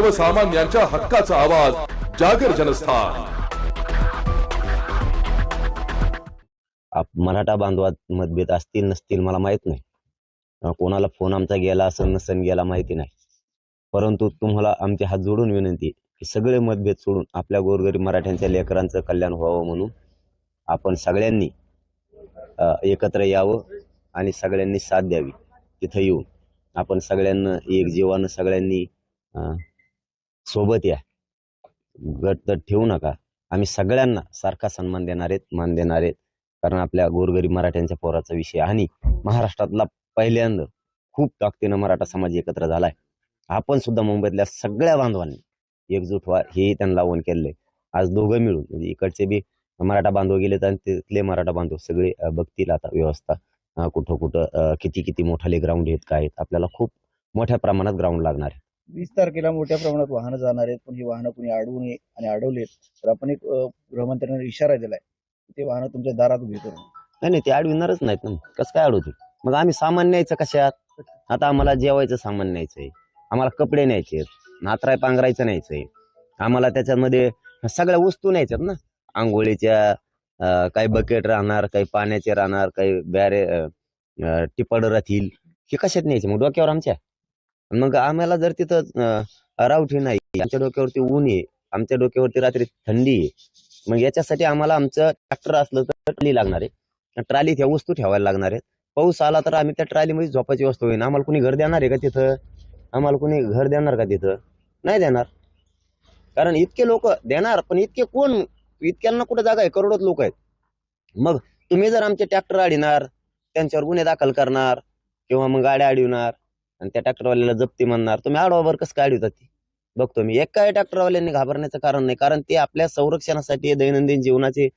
सर्वसामान्यांच्या हक्काचा आवाज जागर जनस्थान. मराठा बांधवात मतभेद असतील नसतील मला माहीत नाही. कोणाला फोन आमचा गेला असेल नसेल गेला माहिती नाही. परंतु तुम्हाला आमचे हात जोडून विनंती की सगळे मतभेद सोडून आपल्या गोरगरीब मराठ्यांच्या लेकरांचं कल्याण व्हावं म्हणून आपण सगळ्यांनी एकत्र यावं आणि सगळ्यांनी साथ द्यावी. तिथं येऊन आपण सगळ्यांना एक जीवानं सगळ्यांनी सोबत या. गट तर ठेवू नका. आम्ही सगळ्यांना सारखा सन्मान देणार आहेत मान देणार आहेत. कारण आपल्या गोरगरीब मराठ्यांच्या पोराचा विषय आणि महाराष्ट्रातला पहिल्यांदा खूप ताकदीनं मराठा समाज एकत्र झालाय. आपण सुद्धा मुंबईतल्या सगळ्या बांधवांनी एकजूट व्हा हेही त्यांना आव्हान केलंय. आज दोघं मिळून म्हणजे इकडचे बी मराठा बांधव गेले आणि तिथले मराठा बांधव सगळे बघतील आता व्यवस्था. कुठं कुठं किती किती मोठाले ग्राउंड आहेत काय आहेत. आपल्याला खूप मोठ्या प्रमाणात ग्राउंड लागणार आहे. वीस तारखेला मोठ्या प्रमाणात वाहनं जाणार आहेत. पण ही वाहनं कुणी अडवू नये आणि अडवलेत तर आपण एक गृहमंत्र्यांना इशारा दिलाय ते वाहनं तुमच्या दारात उभी करू नाही नाही ते अडविणारच नाहीत ना. कसं काय अडवतील? मग आम्ही सामान न्यायचं कशात? आता आम्हाला जेवायचं सामान न्यायचंय. आम्हाला कपडे न्यायचे नातराय पांघरायचं न्यायचंय. आम्हाला त्याच्यामध्ये सगळ्या वस्तू न्यायच्यात ना. आंघोळीच्या काही बकेट राहणार काही पाण्याचे राहणार काही बॅरे टिपड राहतील. हे कशात न्यायचे? मग डोक्यावर आमच्या. मग आम्हाला जर तिथं रावठी नाही आमच्या डोक्यावरती ऊन आहे आमच्या डोक्यावरती रात्री थंडी आहे मग याच्यासाठी आम्हाला आमचं ट्रॅक्टर असलं तर ट्रॉली लागणार आहे. ट्रॉलीत ह्या वस्तू ठेवायला लागणार आहेत. पाऊस आला तर आम्ही त्या ट्रॉलीमध्ये झोपाची वस्तू होईन आम्हाला कोणी घर देणार आहे का तिथं? आम्हाला कोणी घर देणार का तिथं? नाही देणार. कारण इतके लोक देणार पण इतके कोण इतक्यांना कुठे जागा आहे? करोडोत लोक आहेत. मग तुम्ही जर आमचे ट्रॅक्टर अडविणार त्यांच्यावर गुन्हे दाखल करणार किंवा मग गाड्या अडविणार आणि त्या ट्रॅक्टरवाल्याला जप्ती म्हणणार तुम्ही आडवावर कसं काय अडवितात ते बघतो मी. एक काय ट्रॅक्टरवाल्यांनी घाबरण्याचं कारण नाही. कारण ते आपल्या संरक्षणासाठी दैनंदिन जीवनाची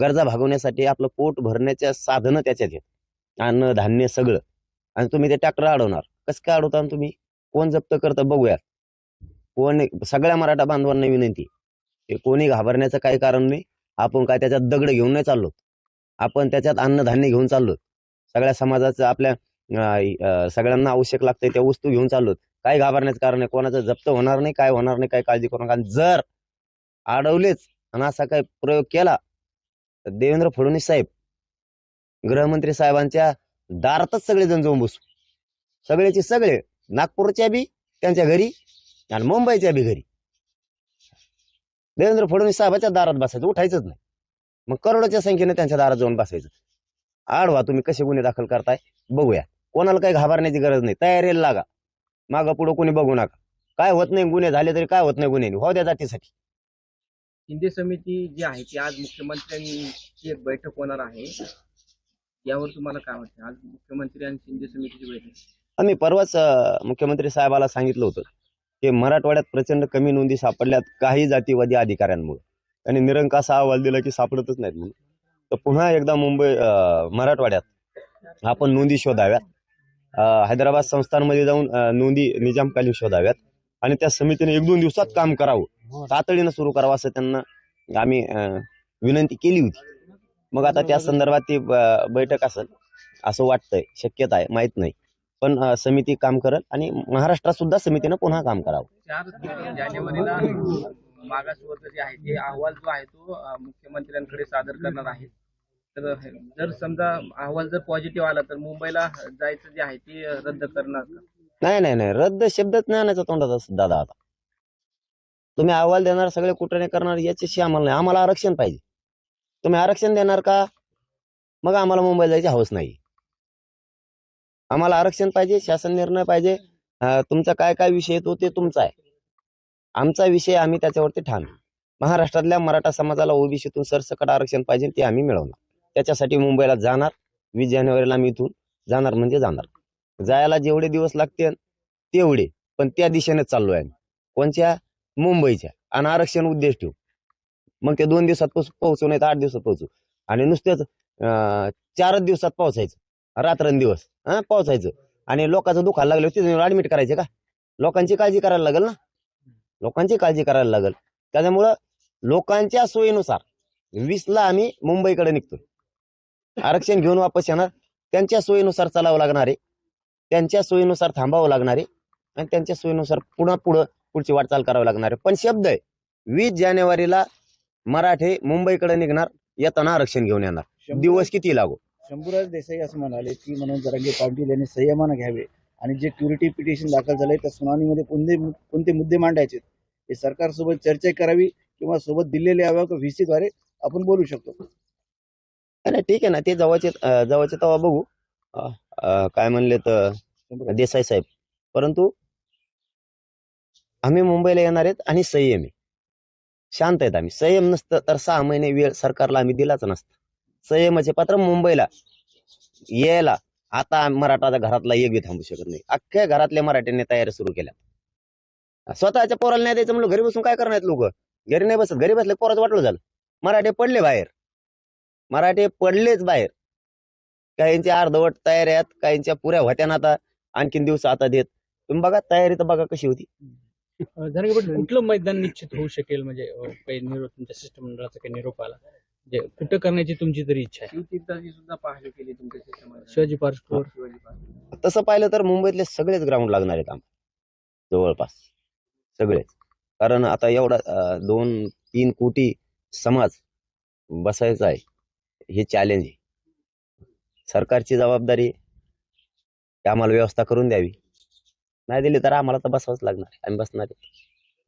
गरजा भागवण्यासाठी आपलं पोट भरण्याच्या साधनं त्याच्यात आहेत. अन्न धान्य सगळं. आणि तुम्ही ते ट्रॅक्टर अडवणार. कसं काय अडवता तुम्ही? कोण जप्त करतं बघूया कोण सगळ्या मराठा बांधवांना विनंती कोणी घाबरण्याचं काही कारण नाही. आपण काय त्याच्यात दगड घेऊन नाही चाललो आपण त्याच्यात अन्नधान्य घेऊन चाललो सगळ्या समाजाचं आपल्या सगळ्यांना आवश्यक लागतंय त्या वस्तू घेऊन चाललो काही घाबरण्याचं कारण आहे? कोणाचं जप्त होणार नाही काय होणार नाही काय काळजी करू नका. जर अडवलेच आणि असा काही प्रयोग केला तर देवेंद्र फडणवीस साहेब गृहमंत्री साहेबांच्या दारातच सगळेजण जाऊन बसू. सगळेचे सगळे नागपूरच्या बी त्यांच्या घरी आणि मुंबईच्या बी घरी. देवेंद्र फडणवीस साहेबाच्या दारात बसायचं उठायचंच नाही. मग करोडोच्या संख्येने त्यांच्या दारात जाऊन बसायचं. आडवा तुम्ही कसे गुन्हे दाखल करताय? बघूया. कोणाला काही घाबरण्याची गरज नाही. तयारीला लागा. मागं पुढं कोणी बघू नका. काय होत नाही गुन्हे झाले तरी काय होत नाही गुन्हे हो द्या जातीसाठी. शिंदे समिती जी आहे ती आज मुख्यमंत्र्यांची एक बैठक होणार आहे. यावर तुम्हाला काय वाटतं? आज मुख्यमंत्री आणि शिंदे समितीची बैठक. आम्ही परवाच अं, मुख्यमंत्री साहेबाला सांगितलं होतं की मराठवाड्यात प्रचंड कमी नोंदी सापडल्यात काही जातीवादी अधिकाऱ्यांमुळे. आणि निरंकास अहवाल दिला की सापडतच नाहीत म्हणून. तर पुन्हा एकदा मुंबई अं, मराठवाड्यात आपण नोंदी शोधाव्यात. हैदराबाद संस्थांमध्ये जाऊन नोंदी निजामकालीन शोधाव्यात आणि त्या समितीने एक दोन दिवसात काम करावं. तातडीनं सुरू करावं असं त्यांना आम्ही अं, विनंती केली होती. मग आता त्या संदर्भात ती ब- बैठक असेल असं वाटतंय. शक्यता आहे माहीत नाही. पण समिती काम करल आणि महाराष्ट्रात सुद्धा समितीनं पुन्हा काम करावं. जानेवारीला मागासवर्ग जे आहे ते अहवाल जो आहे तो मुख्यमंत्र्यांकडे सादर करणार आहे. तर जर समजा अहवाल जर पॉझिटिव्ह आला तर मुंबईला जायचं जे आहे ते रद्द करणार का? नाही नाही नाही. रद्द शब्दच नाही आणायचा तोंडात असं दादा आता. तुम्ही अहवाल देणार सगळे कुठे करणार याच्याशी आम्हाला नाही. आम्हाला आरक्षण पाहिजे. तुम्ही आरक्षण देणार का? मग आम्हाला मुंबईला जायची हवस नाही. आम्हाला आरक्षण पाहिजे शासन निर्णय पाहिजे. अं, तुमचा काय काय विषय येतो ते तुमचा आहे. आमचा विषय आम्ही त्याच्यावरती ठाण. आहे. महाराष्ट्रातल्या मराठा समाजाला ओबीसीतून सरसकट आरक्षण पाहिजे ते आम्ही मिळवणार. त्याच्यासाठी मुंबईला जाणार. वीस जानेवारीला आम्ही इथून जाणार म्हणजे जाणार. जायला जेवढे दिवस लागतील तेवढे. पण त्या दिशेने चाललोय आम्ही. कोणत्या मुंबईच्या. आणि आरक्षण उद्देश ठेवू मग ते दोन दिवसात पोहोचू नाही तर आठ दिवसात पोहोचू. आणि नुसतेच चारच दिवसात पोहोचायचं. रात्रंदिवस हा पोहोचायचं. आणि लोकांचं दुखायला लागलं तिथे ऍडमिट करायचे का? लोकांची काळजी करायला लागेल ना? लोकांची काळजी करायला लागेल. त्याच्यामुळं लोकांच्या सोयीनुसार वीसला आम्ही मुंबईकडे निघतो आरक्षण घेऊन वापस येणार. त्यांच्या सोयीनुसार चालावं लागणार आहे. त्यांच्या सोयीनुसार थांबावं लागणार आहे. आणि त्यांच्या सोयीनुसार पुन्हा पुढं पुढची वाटचाल करावी लागणार आहे. पण शब्द आहे वीस जानेवारीला मराठे मुंबईकडे निघणार येताना आरक्षण घेऊन येणार. दिवस किती लागो? शंभूराज देसाई असं म्हणाले की म्हणून जरांगे पाटील यांनी संयमानं घ्यावे. आणि जे क्युरिटी पिटिशन दाखल झालंय त्या सुनावणीमध्ये कोणते कोणते मुद्दे मांडायचे? हे सरकारसोबत चर्चा करावी किंवा सोबत दिलेले हव्या व्हीसी द्वारे आपण बोलू शकतो. नाही ठीक आहे ना. ते जवळचे जवळचे तेव्हा बघू. काय म्हणले तर देसाई साहेब. परंतु आम्ही मुंबईला येणार आहेत आणि संयम. आहे शांत आहेत आम्ही. संयम नसतं तर सहा महिने वेळ सरकारला आम्ही दिलाच नसतं. संयमाचे पत्र मुंबईला यायला आता मराठा घरातला एक बी थांबू शकत नाही. अख्ख्या घरातल्या मराठ्यांनी तयारी सुरू केल्या. स्वतःच्या पोराला नाही द्यायचं म्हणलं घरी बसून काय करणार लोक? घरी नाही बसत. घरी बसले पोराचं वाटलं झालं. मराठे पडले बाहेर. मराठे पडलेच बाहेर. काहींच्या अर्धवट तयारी आहेत काहींच्या पुऱ्या होत्या ना आता आणखीन दिवस आता देत. तुम्ही बघा तयारी तर बघा कशी होती. कुठलं मैदान निश्चित होऊ शकेल? म्हणजे काही निरोप तुमच्या शिष्टमंडळाचा काही निरोप आला? म्हणजे कुठं करण्याची तुमची तरी इच्छा आहे? शिवतीर्थाची सुद्धा पाहणी केली तुमच्या शिष्टमंडळाने. शिवाजी पार्क. तसं पाहिलं तर मुंबईतले सगळेच ग्राउंड लागणार आहेत आम्हाला. जवळपास. सगळेच. कारण आता एवढा दोन तीन कोटी समाज बसायचा आहे. हे चॅलेंज आहे. सरकारची जबाबदारी आहे. आम्हाला व्यवस्था करून द्यावी. नाही दिली तर आम्हाला तर बसावंच लागणार. आहे. आम्ही बसणार आहे.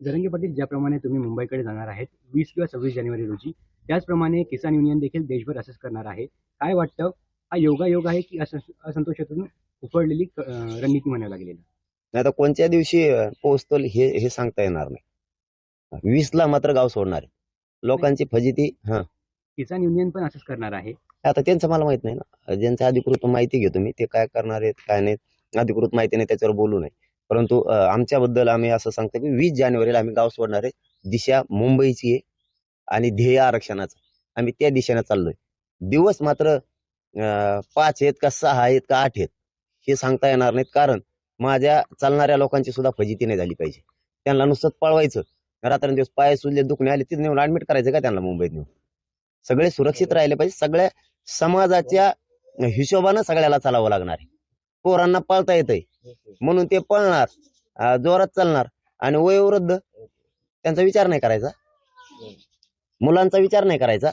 जरंगे पाटील ज्याप्रमाणे तुम्ही मुंबईकडे जाणार आहेत वीस किंवा सव्वीस जानेवारी रोजी त्याचप्रमाणे किसान युनियन देखील देशभर असेच करणार आहे. काय वाटतं? हा योगायोग आहे की असं- असंतोषातून उफडलेली अं, रणनीती म्हणावी लागलेली? नाही तर कोणत्या दिवशी पोहोचतो हे हे सांगता येणार नाही. वीसला मात्र गाव सोडणार आहे. लोकांची फजिती हा. किसान युनियन पण असंच करणार आहे. आता त्यांचं मला माहीत नाही ना. ज्यांचं अधिकृत माहिती घेतो मी ते काय करणार आहेत काय नाही अधिकृत माहिती नाही त्याच्यावर बोलू नये. परंतु आमच्याबद्दल आम्ही असं सांगतो की वीस जानेवारीला आम्ही गाव सोडणार आहे. दिशा मुंबईची आहे आणि ध्येय आरक्षणाचं. आम्ही त्या दिशेने चाललोय. दिवस मात्र अं, पाच आहेत का सहा आहेत का आठ आहेत हे सांगता येणार नाहीत. कारण माझ्या चालणाऱ्या लोकांची सुद्धा फजिती नाही झाली पाहिजे. त्यांना नुसतं पळवायचं. रात्रंदिवस पाय सुजले दुखणे आले तिथे नेऊन ऍडमिट करायचं का त्यांना मुंबईत नेऊन? सगळे सुरक्षित राहिले पाहिजे. सगळ्या समाजाच्या हिशोबानं सगळ्याला चालावं लागणार आहे. पोरांना पळता येतंय. म्हणून ते पळणार जोरात चालणार आणि वयोवृद्ध त्यांचा विचार नाही करायचा. मुलांचा विचार नाही करायचा.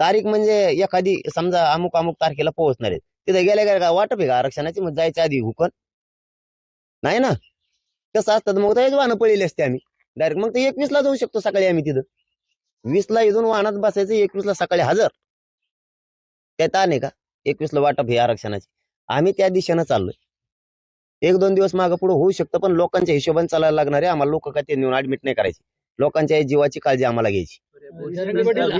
तारीख म्हणजे एखादी समजा अमुक अमुक तारखेला पोहोचणार आहे तिथे गेल्या गेल्या का वाटप आहे का? आरक्षणाची मग जायच्या आधी हुकन. नाही ना? कसं असतं तर मग तर वाहनं पळलेली असते आम्ही. डायरेक्ट मग ते एकवीस ला जाऊ शकतो सकाळी आम्ही तिथं. वीस ला इथून वाहनात बसायचं एकवीस ला सकाळी हजर. त्या ताण आहे का? एकवीस ला वाटप हे आरक्षणाची. आम्ही त्या दिशेनं चाललोय. एक दोन दिवस मागं पुढे होऊ शकतं पण लोकांच्या हिशोबाने चालायला लागणार आहे आम्हाला लोक का ते नेऊन ऍडमिट नाही करायची? लोकांच्या जीवाची काळजी आम्हाला घ्यायची.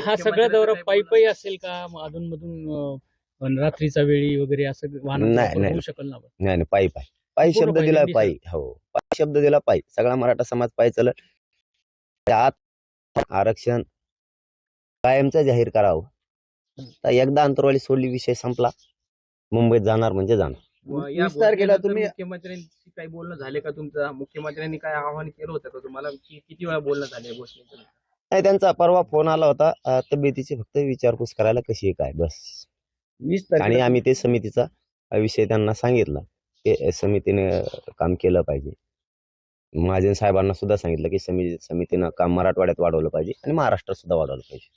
हा सगळा दौरा पायी पायी असेल का? अधून मधून रात्रीचा वेळी वगैरे असं वाहन नाही, नाही. होऊ शकेल ना नाही नाही पायी पायी पायी शब्द दिला पायी. हो पायी शब्द दिला पायी. सगळा मराठा समाज पायी चलत त्यात आरक्षण कायमचं जाहीर करावं. तर एकदा अंतरवाली सोडली विषय संपला. मुंबईत जाणार म्हणजे जाणार. व या वीस तारखेला घोषणेनंतर तुम्ही- मुख्यमंत्र्यांशी काही बोलणं झाले का तुमचं? मुख्यमंत्र्यांनी काय आवाहन केलं होतं का तुम्हाला? कि- किती वेळा बोलणं झाले या गोष्टीचं? नाही त्यांचा परवा फोन आला होता. तब्येतीची फक्त विचारपूस करायला कशी आहे काय बस. वीस आणि आम्ही ते समितीचा विषय त्यांना सांगितला की समितीने काम केलं पाहिजे. महाजन साहेबांना सुद्धा सांगितलं की समिती समितीनं काम मराठवाड्यात वाढवलं पाहिजे आणि महाराष्ट्रात सुद्धा वाढवलं पाहिजे.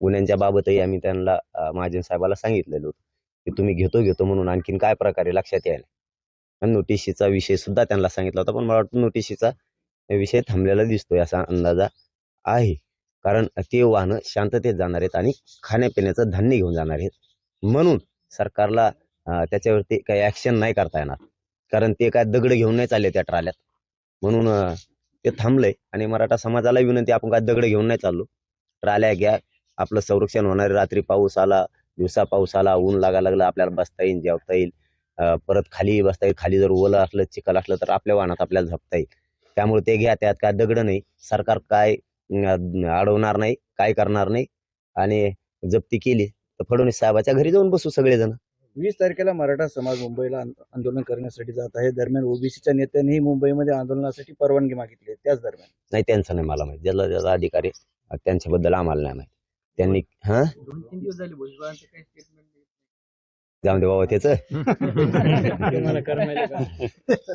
गुन्ह्यांच्या बाबतही आम्ही त्यांना महाजन साहेबाला सांगितलेलं होतं की तुम्ही घेतो घेतो म्हणून आणखीन काय प्रकारे लक्षात यायला. आणि नोटिशीचा विषय सुद्धा त्यांना सांगितला होता पण मला वाटतं नोटिशीचा विषय थांबलेला दिसतोय असा अंदाजा आहे. कारण ते वाहनं शांततेत जाणार आहेत आणि खाण्यापिण्याचं धान्य घेऊन जाणार आहेत. म्हणून सरकारला त्याच्यावरती काही ऍक्शन नाही करता येणार. कारण ते काय दगड घेऊन नाही चालले त्या ट्राल्यात. म्हणून ते थांबलंय. आणि मराठा समाजाला विनंती आपण काय दगड घेऊन नाही चाललो. ट्राल्या घ्या. आपलं संरक्षण होणार रात्री पाऊस आला दिवसा पाऊस आला ऊन लागा लागलं आपल्याला बसता येईल जेवता येईल. परत खाली बसता येईल खाली जर ओलं असलं चिखल असलं तर आपल्या वाहनात आपल्याला झपता येईल. त्यामुळे ते घ्या त्यात काय दगड नाही. सरकार काय अडवणार नाही काय करणार नाही. आणि जप्ती केली तर फडणवीस साहेबाच्या घरी जाऊन बसू सगळेजण. वीस तारखेला मराठा समाज मुंबईला आंद- आंदोलन करण्यासाठी जात आहे. दरम्यान ओबीसीच्या नेत्यांनीही मुंबईमध्ये आंदोलनासाठी परवानगी मागितली आहे. त्याच दरम्यान. नाही त्यांचं नाही मला माहिती. ज्याला ज्याला अधिकारी आहे, त्यांच्याबद्दल आम्हाला नाही माहिती. त्यांनी हा? दोन तीन दिवस झाले भुजबळांचं काही स्टेटमेंट जाऊन दे बाबा त्याचं. तुम्हाला करमायला का?